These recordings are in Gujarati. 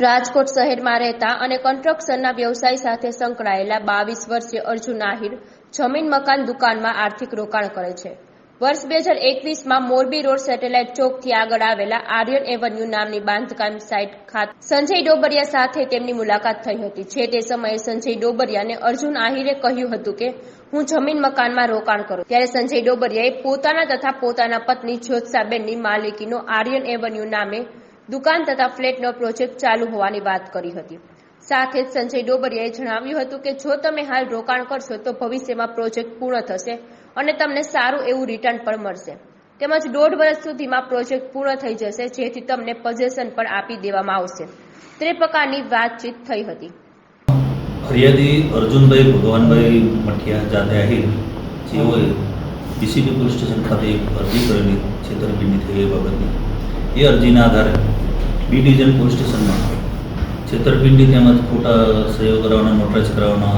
રાજકોટ શહેરમાં રહેતા અને કન્સ્ટ્રક્શનના વ્યવસાય સાથે સંકળાયેલા બાવીસ વર્ષીય અર્જુન આહિર જમીન મકાન દુકાનમાં આર્થિક રોકાણ કરે છે. વર્ષ બે હજાર એકવીસમાં મોરબી રોડ સેટેલાઇટ ચોકથી આગળ આવેલા આર્યન એવન્યુ નામની બાંધકામ સાઇટ ખાતે સંજય ડોબરિયા સાથે તેમની મુલાકાત થઈ હતી. જે તે સમયે સંજય ડોબરિયાને અર્જુન આહિરે કહ્યું હતું કે, હું જમીન મકાનમાં રોકાણ કરું. ત્યારે સંજય ડોબરિયાએ પોતાના તથા પોતાના પત્ની જ્યોત્સાબેનની માલિકીનો આર્યન એવન્યુ નામે દુકાન તથા ફ્લેટનો પ્રોજેક્ટ ચાલુ હોવાની વાત કરી હતી. સાથે જ સંજય ડોબરિયાએ જણાવ્યું હતું કે, જો તમે હાલ રોકાણ કરશો તો ભવિષ્યમાં પ્રોજેક્ટ પૂર્ણ થશે અને તમને સારું એવું રિટર્ન પણ મળશે. તેમજ દોઢ વર્ષ સુધીમાં પ્રોજેક્ટ પૂર્ણ થઈ જશે, જેથી તમને પજેશન પણ આપી દેવામાં આવશે. તે પ્રકારની વાતચીત થઈ હતી. ફરિયાદી અર્જુનભાઈ ભગવાનભાઈ મઠિયા આહિર જેઓએ ડીસીપી પોલીસ સ્ટેશન ખાતે એક અરજી કરેલી છેતરપિંડી થઈ એ બાબતની. એ અરજીના આધારે બી ડિવિઝન પોલીસ સ્ટેશનમાં છેતરપિંડી તેમજ ખોટા સહયોગ કરાવવાના નોટરાઇઝ કરાવવાનો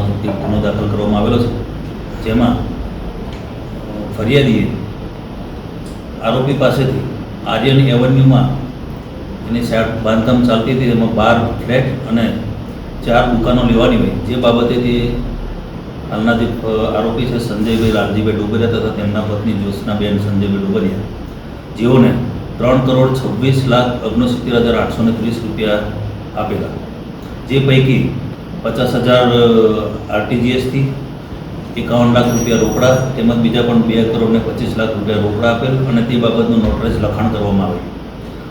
ગુનો દાખલ કરવામાં આવેલો છે. જેમાં ફરિયાદીએ આરોપી પાસેથી આર્યન એવન્યુમાં એની સાહેબ બાંધકામ ચાલતી હતી એમાં બાર ફ્લેટ અને ચાર દુકાનો લેવાની હોય. જે બાબતે તે હાલના જે આરોપી છે સંજયભાઈ લાલજીભાઈ ડોબરિયા તથા તેમના પત્ની જ્યોત્સનાબેન સંજયભાઈ ડોબરિયા. જેઓને ત્રણ કરોડ છવ્વીસ લાખ ઓગણસિત્તેર હજાર આઠસો ને ત્રીસ રૂપિયા આપેલા. જે પૈકી પચાસ હજાર આરટીજીએસથી એકાવન લાખ રૂપિયા રોકડા, તેમજ બીજા પણ બે કરોડ ને પચીસ લાખ રૂપિયા રોકડા આપેલ અને તે બાબતનું નોટરાઇઝ લખાણ કરવામાં આવેલ.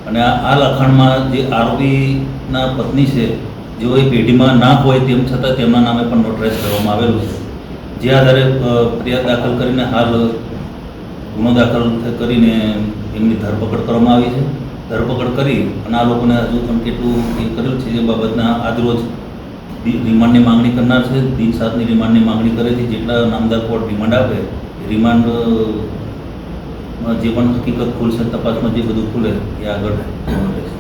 અને આ લખાણમાં જે આરોપીના પત્ની છે, જેઓ એ પેઢીમાં ના હોય તેમ છતાં તેમના નામે પણ નોટરાઇઝ કરવામાં આવેલું છે. જે આધારે ફરિયાદ દાખલ કરીને હાલ ગુનો દાખલ કરીને એમની ધરપકડ કરવામાં આવી છે. ધરપકડ કરી અને આ લોકોને હજુ પણ કેટલું એ કરેલું છે જે બાબતના આજરોજ રિમાન્ડની માંગણી કરનાર છે. દિન સાતની રિમાન્ડની માંગણી કરે છે. જેટલા નામદાર કોર્ટ રિમાન્ડ આપે, એ રિમાન્ડ જે પણ હકીકત ખુલશે, તપાસમાં જે બધું ખુલે, એ આગળ રહેશે.